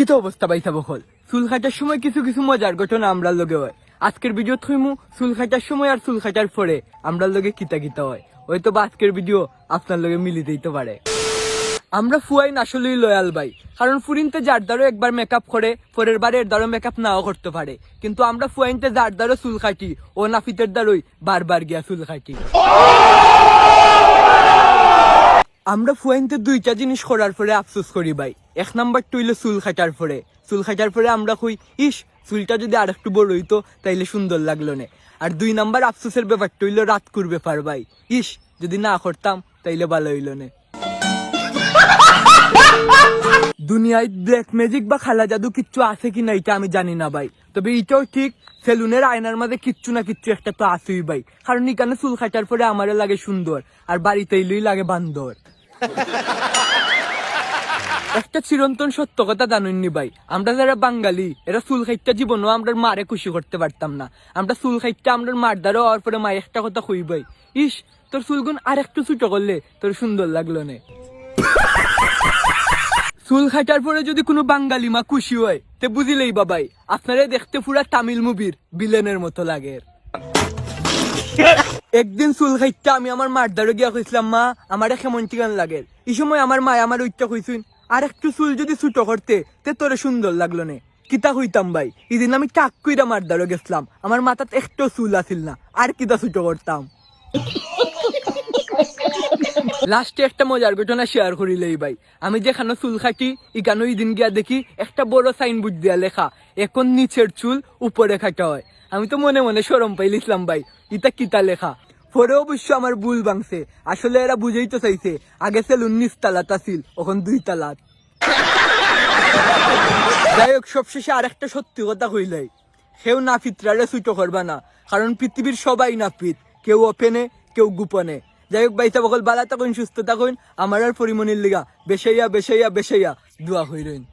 কি তো অবস্থা পাইছা বকল চুল কাটার সময় কিছু কিছু মজার ঘটনা আমরা লগে হয়। আজকের ভিডিও থইমু চুল খাটার সময় আর চুল খাটার পরে। আমরা লগে কিতা কিতা হয়। হয়তো বা আজকের ভিডিও আপনার লগে মিলি দিতে পারে। আমরা ফুয়াইন আসলেই লয়াল ভাই। কারণ ফুরিনতে যার দ্বারও একবার মেকআপ করে, পরের বারে এর দ্বারও মেকআপ নাও করতে পারে। কিন্তু আমরা ফুয়াইনতে যার দ্বারও চুল কাটি ও নাফিতের দ্বারই বারবার গিয়া চুল কাটি আমরা ফুয়াইনতে দুইটা জিনিস করার পরে আফসোস করি ভাই। এক নাম্বার টু টইলে চুল খাটার পরে। চুল কাটার পরে আমরা কই, ইস, চুলটা যদি আর একটু বড় হইতো, তাইলে সুন্দর লাগল না। আর দুই নাম্বার আফসোসের ব্যাপারটা হইল রাত করবে পার ভাই। ইস, যদি না করতাম, তাইলে ভালো হইল না। দুনিয়ায় ব্ল্যাক ম্যাজিক বা খালা জাদু কিচ্ছু আছে কি না, এটা আমি জানি না ভাই। তবে এটাও ঠিক, সেলুনের আয়নার মাঝে কিচ্ছু না কিচ্ছু একটা তো আসেই ভাই। কারণ এখানে চুল কাটার পরে আমারে লাগে সুন্দর, আর বাড়িতে এলেই লাগে বান্দর। একটা চিরন্তন সত্য কথা জানেননি ভাই। আমরা যারা বাঙালি, এরা চুল খাইটা জীবনও আমরা মারে খুশি করতে পারতাম না। আমরা চুল খাইটা আমরা মার দ্বারা হওয়ার পরে মায়ের একটা কথা কই ভাই। ইস, তোর চুলগুন আর একটু ছোট করলে তোর সুন্দর লাগল না। চুল খাটার পরে যদি কোনো বাঙালি মা খুশি হয়, তে বুঝিলেই বাবাই আপনারা দেখতে পুরা তামিল মুভির বিলেনের মতো লাগে। একদিন চুল খাইতে আমি আমার মার দ্বারে গিয়া কইছিলাম, মা, আমার কেমন ঠিকান লাগে? এই সময় আমার মা আমার ওইটা কইছুন আর একটু চুল যদি ছুটো করতে, তে তোরে সুন্দর লাগল নে। কিতা হইতাম ভাই এদিন আমি টাক কইরা মার দ্বারে গেছিলাম, আমার মাথাত একটু চুল আছিল না, আর কিতা ছুটো করতাম? লাস্টে একটা মজার ঘটনা শেয়ার করিলেই ভাই। আমি যেখানে চুল খাটি এখানে ওই দিন গিয়া দেখি একটা বড় সাইনবোর্ড দিয়া লেখা, এখন নিচের চুল উপরে খাটা হয়। আমি তো মনে মনে সরম পাইলিছিলাম ভাই। ইটা কিতা লেখা? পরে অবশ্য আমার ভুল ভাঙছে। আসলে এরা বুঝেই তো চাইছে, আগে সেল উনিশ তালাত, আছিল, এখন দুই তালাত। যাই হোক, সবশেষে আরেকটা সত্যি কথা কইলাই। কেউ নাফিতরারে ছুটো করবা না, কারণ পৃথিবীর সবাই নাফিত, কেউ ওপেনে কেউ গোপনে। যাই হোক বাইসা বকল বালা থাকুন, সুস্থ থাকুন। আমার আর পরিমণির লিগা বেসাইয়া বেসাইয়া বেসাইয়া দোয়া হই রইন